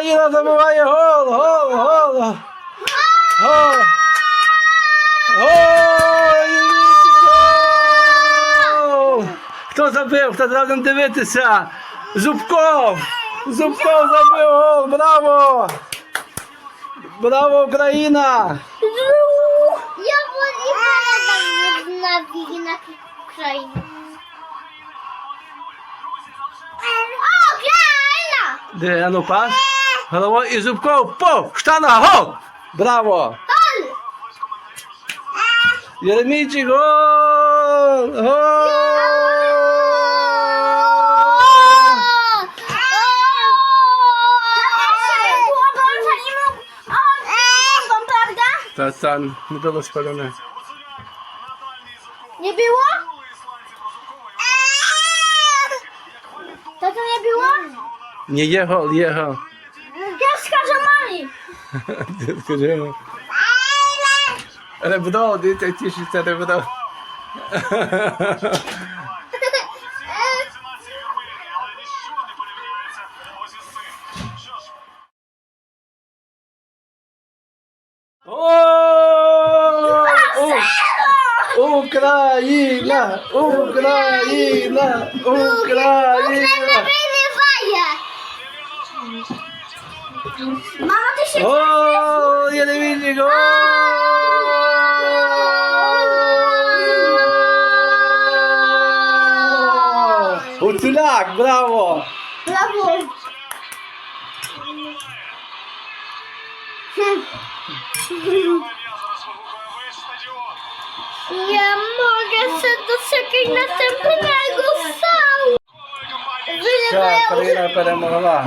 Україна забиває гол! Гол! Гол! Гол! Гол! Хто забив? Хто разом дивитися? Зубков! Зубков забив гол! Браво! Браво, Україна! Я на. Україна! Де, ну пас? Головою і Зубков по! Штана гол! Браво! Гол! Єремійчик гол! Гол! Та там не було спалене. Nie było? To to nie było? Nie є гол, Скажи. Ребро, дивіться, тішиться ребро. О! У- Україна! Україна! Україна! Wygrywaje. Я не вижу гол! Гуцуляк, браво! Brawo. Nie mogę się doczekać następnego sału. Все, Україна перемогла.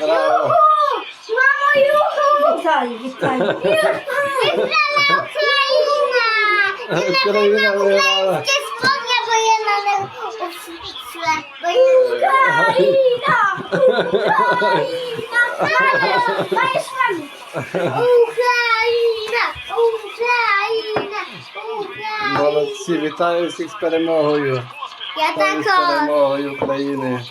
Браво! Mamo, juhu! Witaj, witaj. Wygrała Ukraina! Україна виграла. Українське spodnie, bo je na uśle. Bo je... Ukraina! Ukraina! Dajesz nami! Україна! Україна! Україна! Молодці, вітаю всіх з перемогою. Я Вітаю з така. перемогою України.